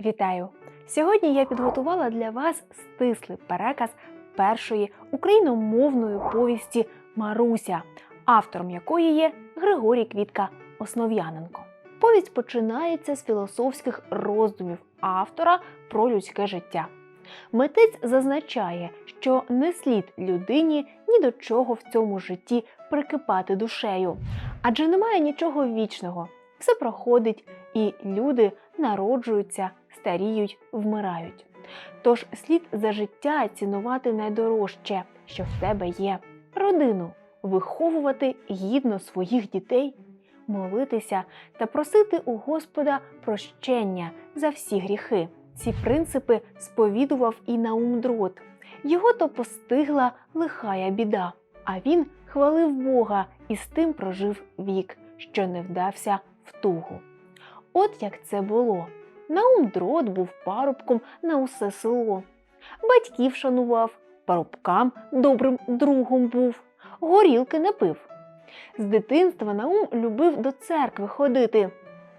Вітаю! Сьогодні я підготувала для вас стислий переказ першої україномовної повісті Маруся, автором якої є Григорій Квітка Основ'яненко. Повість починається з філософських роздумів автора про людське життя. Митець зазначає, що не слід людині ні до чого в цьому житті прикипати душею, адже немає нічого вічного, все проходить, і люди народжуються, старіють, вмирають. Тож слід за життя цінувати найдорожче, що в тебе є родину, виховувати гідно своїх дітей, молитися та просити у Господа прощення за всі гріхи. Ці принципи сповідував і Наум Дрот. Його то постигла лихая біда, а він хвалив Бога і з тим прожив вік, що не вдався в тугу. От як це було. Наум Дрот був парубком на усе село. Батьків шанував, парубкам добрим другом був, горілки не пив. З дитинства Наум любив до церкви ходити.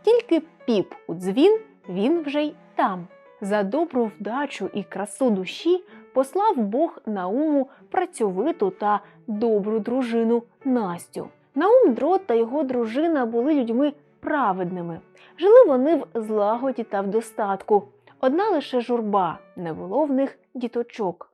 Тільки піп у дзвін він вже й там. За добру вдачу і красу душі послав Бог Науму працьовиту та добру дружину Настю. Наум Дрот та його дружина були людьми праведними. Жили вони в злагоді та в достатку. Одна лише журба, не було в них діточок.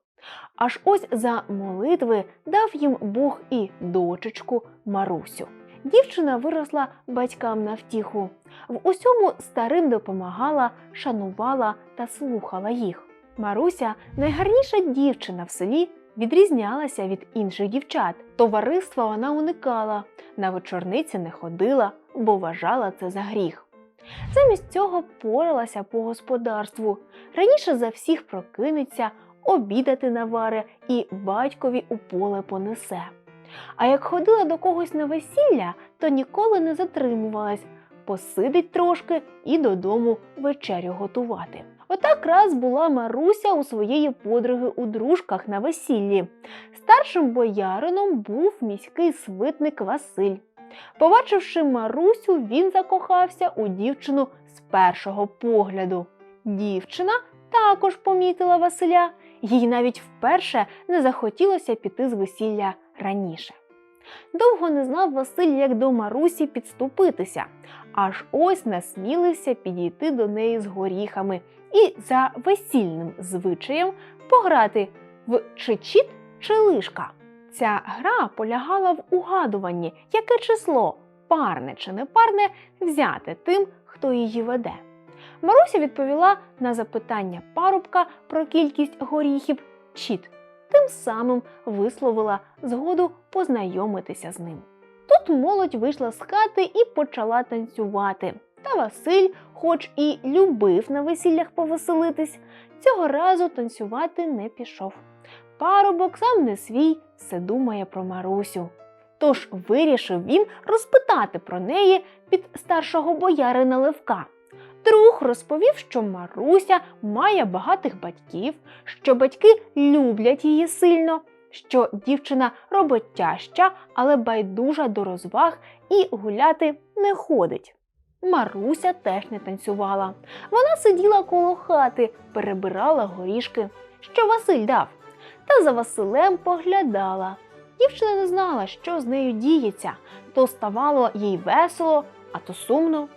Аж ось за молитви дав їм Бог і дочечку Марусю. Дівчина виросла батькам на втіху. В усьому старим допомагала, шанувала та слухала їх. Маруся, найгарніша дівчина в селі, відрізнялася від інших дівчат. Товариства вона уникала, на вечорниці не ходила, бо вважала це за гріх. Замість цього поралася по господарству. Раніше за всіх прокинеться, обідати наваре і батькові у поле понесе. А як ходила до когось на весілля, то ніколи не затримувалась, посидить трошки і додому вечерю готувати. Отак раз була Маруся у своєї подруги у дружках на весіллі. Старшим боярином був міський свитник Василь. Побачивши Марусю, він закохався у дівчину з першого погляду. Дівчина також помітила Василя, їй навіть вперше не захотілося піти з весілля раніше. Довго не знав Василь, як до Марусі підступитися, аж ось насмілився підійти до неї з горіхами і за весільним звичаєм пограти в чи чіт, чи лишка. Ця гра полягала в угадуванні, яке число парне чи непарне взяти тим, хто її веде. Маруся відповіла на запитання парубка про кількість горіхів чіт, тим самим висловила згоду познайомитися з ним. Тут молодь вийшла з хати і почала танцювати. Та Василь, хоч і любив на весіллях повеселитись, цього разу танцювати не пішов. Парубок сам не свій, все думає про Марусю. Тож вирішив він розпитати про неї під старшого боярина Левка. Друг розповів, що Маруся має багатих батьків, що батьки люблять її сильно, що дівчина роботяща, але байдужа до розваг і гуляти не ходить. Маруся теж не танцювала. Вона сиділа коло хати, перебирала горішки, що Василь дав, та за Василем поглядала. Дівчина не знала, що з нею діється, то ставало їй весело, а то сумно.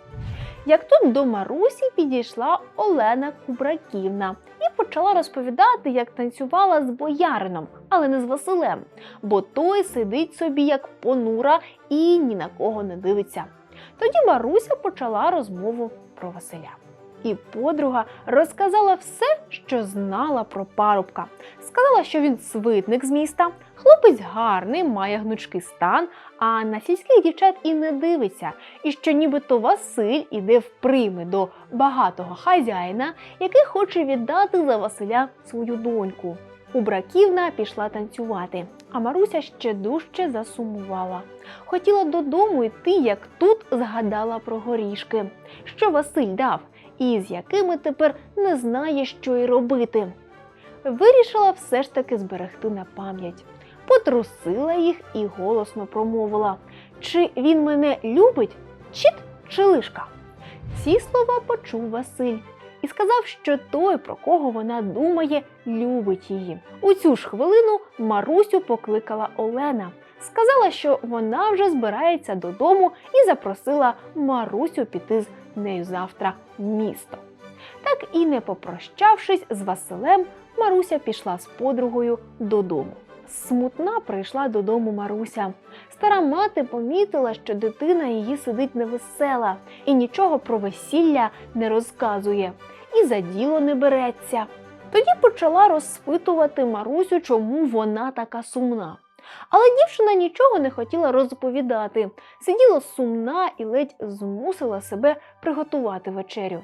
Як тут до Марусі підійшла Олена Кубраківна і почала розповідати, як танцювала з боярином, але не з Василем, бо той сидить собі як понура і ні на кого не дивиться. Тоді Маруся почала розмову про Василя. І подруга розказала все, що знала про парубка. Сказала, що він свитник з міста, хлопець гарний, має гнучкий стан, а на сільських дівчат і не дивиться, і що нібито Василь іде в прийми до багатого хазяїна, який хоче віддати за Василя свою доньку. Убраківна пішла танцювати, а Маруся ще дужче засумувала. Хотіла додому йти, як тут згадала про горішки, що Василь дав, і з якими тепер не знає, що й робити. Вирішила все ж таки зберегти на пам'ять. Потрусила їх і голосно промовила: Чи він мене любить, чіт чи лишка? Ці слова почув Василь і сказав, що той, про кого вона думає, любить її. У цю ж хвилину Марусю покликала Олена. Сказала, що вона вже збирається додому і запросила Марусю піти з нею завтра в місто. Так і не попрощавшись з Василем, Маруся пішла з подругою додому. Смутна прийшла додому Маруся. Стара мати помітила, що дитина її сидить невесела і нічого про весілля не розказує, і за діло не береться. Тоді почала розпитувати Марусю, чому вона така сумна. Але дівчина нічого не хотіла розповідати, сиділа сумна і ледь змусила себе приготувати вечерю.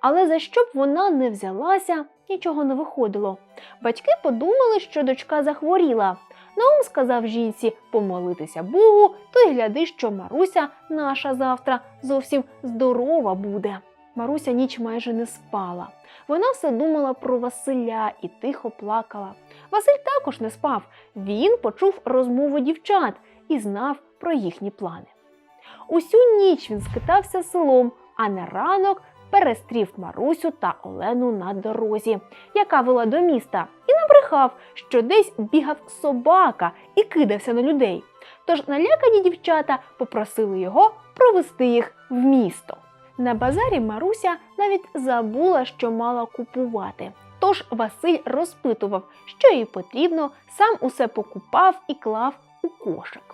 Але за що б вона не взялася, нічого не виходило. Батьки подумали, що дочка захворіла. Наум сказав жінці помолитися Богу, то й гляди, що Маруся наша завтра зовсім здорова буде. Маруся ніч майже не спала. Вона все думала про Василя і тихо плакала. Василь також не спав. Він почув розмову дівчат і знав про їхні плани. Усю ніч він скитався селом, а на ранок перестрів Марусю та Олену на дорозі, яка вела до міста, і набрехав, що десь бігав собака і кидався на людей. Тож налякані дівчата попросили його провести їх в місто. На базарі Маруся навіть забула, що мала купувати. Тож Василь розпитував, що їй потрібно, сам усе покупав і клав у кошик.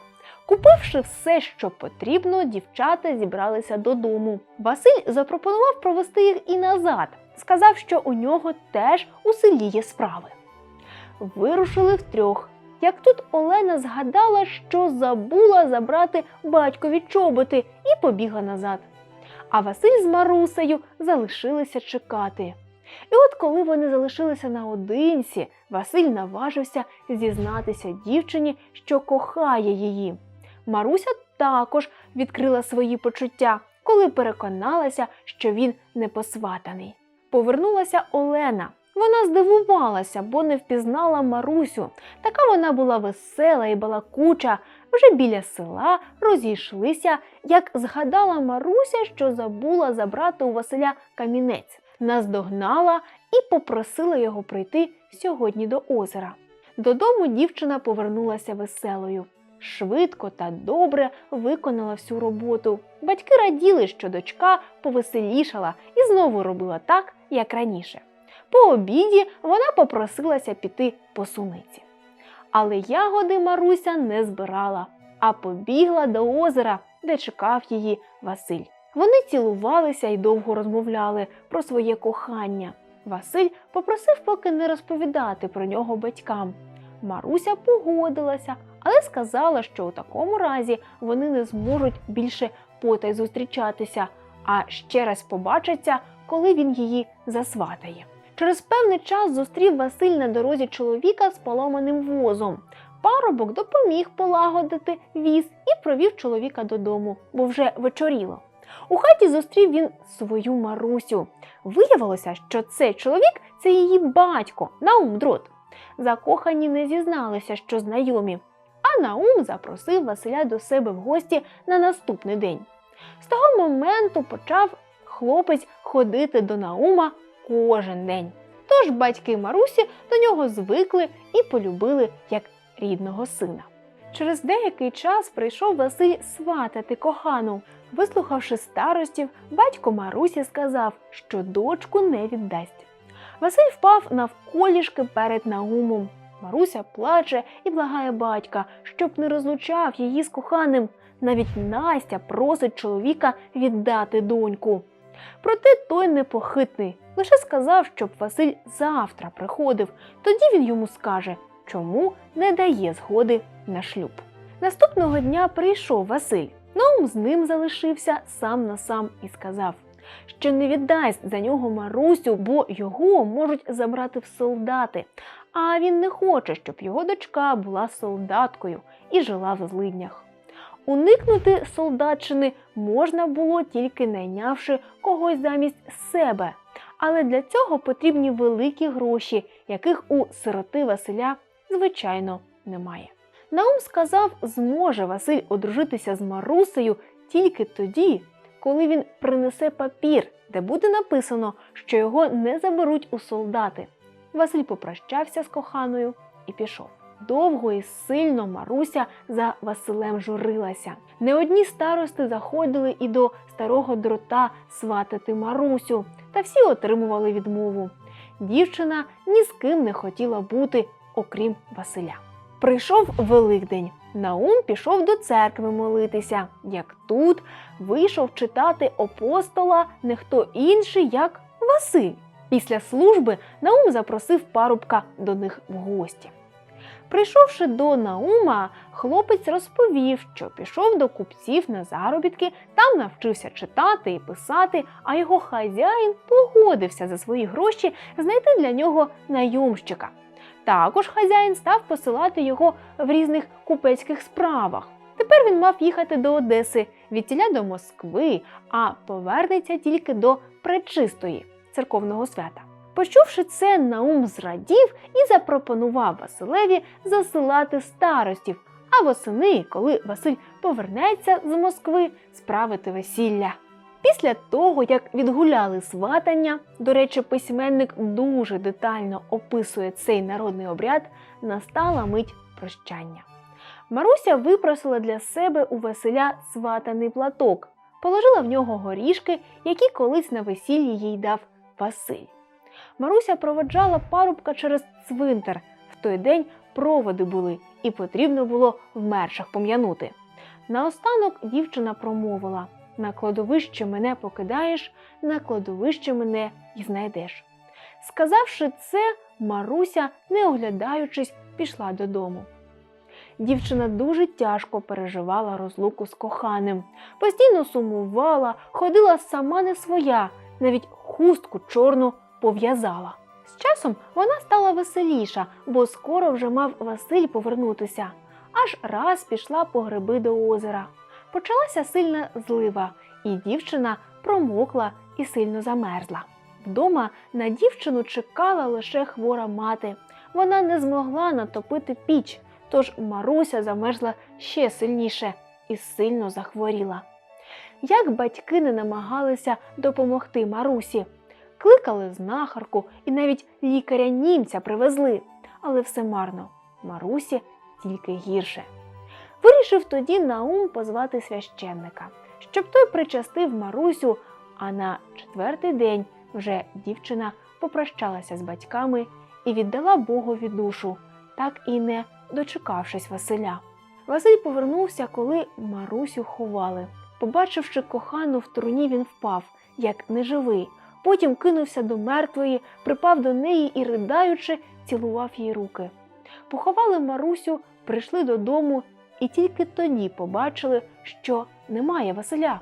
Купивши все, що потрібно, дівчата зібралися додому. Василь запропонував провести їх і назад. Сказав, що у нього теж у селі є справи. Вирушили втрьох. Як тут Олена згадала, що забула забрати батькові чоботи і побігла назад. А Василь з Марусею залишилися чекати. І от коли вони залишилися наодинці, Василь наважився зізнатися дівчині, що кохає її. Маруся також відкрила свої почуття, коли переконалася, що він не посватаний. Повернулася Олена. Вона здивувалася, бо не впізнала Марусю. Така вона була весела і балакуча. Вже біля села розійшлися, як згадала Маруся, що забула забрати у Василя камінець. Наздогнала і попросила його прийти сьогодні до озера. Додому дівчина повернулася веселою. Швидко та добре виконала всю роботу. Батьки раділи, що дочка повеселішала і знову робила так, як раніше. По обіді вона попросилася піти по суниці. Але ягоди Маруся не збирала, а побігла до озера, де чекав її Василь. Вони цілувалися і довго розмовляли про своє кохання. Василь попросив поки не розповідати про нього батькам. Маруся погодилася, але сказала, що у такому разі вони не зможуть більше потай зустрічатися, а ще раз побачаться, коли він її засватає. Через певний час зустрів Василь на дорозі чоловіка з поломаним возом. Парубок допоміг полагодити віз і провів чоловіка додому, бо вже вечоріло. У хаті зустрів він свою Марусю. Виявилося, що цей чоловік це її батько Наум Дрот. Закохані не зізналися, що знайомі, а Наум запросив Василя до себе в гості на наступний день. З того моменту почав хлопець ходити до Наума кожен день. Тож батьки Марусі до нього звикли і полюбили як рідного сина. Через деякий час прийшов Василь сватати кохану. Вислухавши старостів, батько Марусі сказав, що дочку не віддасть. Василь впав навколішки перед Наумом. Маруся плаче і благає батька, щоб не розлучав її з коханим. Навіть Настя просить чоловіка віддати доньку. Проте той непохитний, лише сказав, щоб Василь завтра приходив, тоді він йому скаже, чому не дає згоди на шлюб. Наступного дня прийшов Василь. Наум з ним залишився сам на сам і сказав, що не віддасть за нього Марусю, бо його можуть забрати в солдати. А він не хоче, щоб його дочка була солдаткою і жила в злиднях. Уникнути солдатчини можна було тільки найнявши когось замість себе. Але для цього потрібні великі гроші, яких у сироти Василя, звичайно, немає. Наум сказав, зможе Василь одружитися з Марусею тільки тоді, коли він принесе папір де буде написано, що його не заберуть у солдати. Василь попрощався з коханою і пішов. Довго і сильно Маруся за Василем журилася. Не одні старости заходили і до старого дрота сватати Марусю, та всі отримували відмову. Дівчина ні з ким не хотіла бути, окрім Василя. Прийшов Великдень. Наум пішов до церкви молитися, як тут вийшов читати апостола не хто інший, як Василь. Після служби Наум запросив парубка до них в гості. Прийшовши до Наума, хлопець розповів, що пішов до купців на заробітки, там навчився читати і писати, а його хазяїн погодився за свої гроші знайти для нього найомщика. Також хазяїн став посилати його в різних купецьких справах. Тепер він мав їхати до Одеси, відтіля до Москви, а повернеться тільки до Пречистої церковного свята. Почувши це, Наум зрадів і запропонував Василеві засилати старостів, а восени, коли Василь повернеться з Москви, справити весілля. Після того, як відгуляли сватання, до речі, письменник дуже детально описує цей народний обряд, настала мить прощання. Маруся випросила для себе у Василя сватаний платок, положила в нього горішки, які колись на весіллі їй дав Василь. Маруся проводжала парубка через цвинтар. В той день проводи були, і потрібно було вмерших пом'янути. Наостанок дівчина промовила: на кладовище мене покидаєш, на кладовище мене й знайдеш. Сказавши це, Маруся, не оглядаючись, пішла додому. Дівчина дуже тяжко переживала розлуку з коханим, постійно сумувала, ходила сама не своя, навіть хустку чорну пов'язала. З часом вона стала веселіша, бо скоро вже мав Василь повернутися. Аж раз пішла по гриби до озера. Почалася сильна злива, і дівчина промокла і сильно замерзла. Вдома на дівчину чекала лише хвора мати. Вона не змогла натопити піч, тож Маруся замерзла ще сильніше і сильно захворіла. Як батьки не намагалися допомогти Марусі, кликали знахарку і навіть лікаря німця привезли, але все марно. Марусі тільки гірше. Вирішив тоді Наум позвати священника, щоб той причастив Марусю, а на четвертий день вже дівчина попрощалася з батьками і віддала Богові душу, так і не дочекавшись Василя. Василь повернувся, коли Марусю ховали. Побачивши кохану в труні, він впав, як неживий. Потім кинувся до мертвої, припав до неї і, riдаючи, цілував їй руки. Поховали Марусю, прийшли додому і тільки тоді побачили, що немає Василя.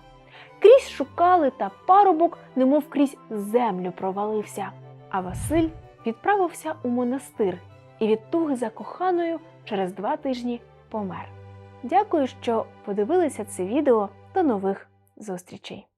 Крізь шукали, та парубок, немов крізь землю провалився. А Василь відправився у монастир і від туги за коханою через два тижні помер. Дякую, що подивилися це відео. До нових зустрічей!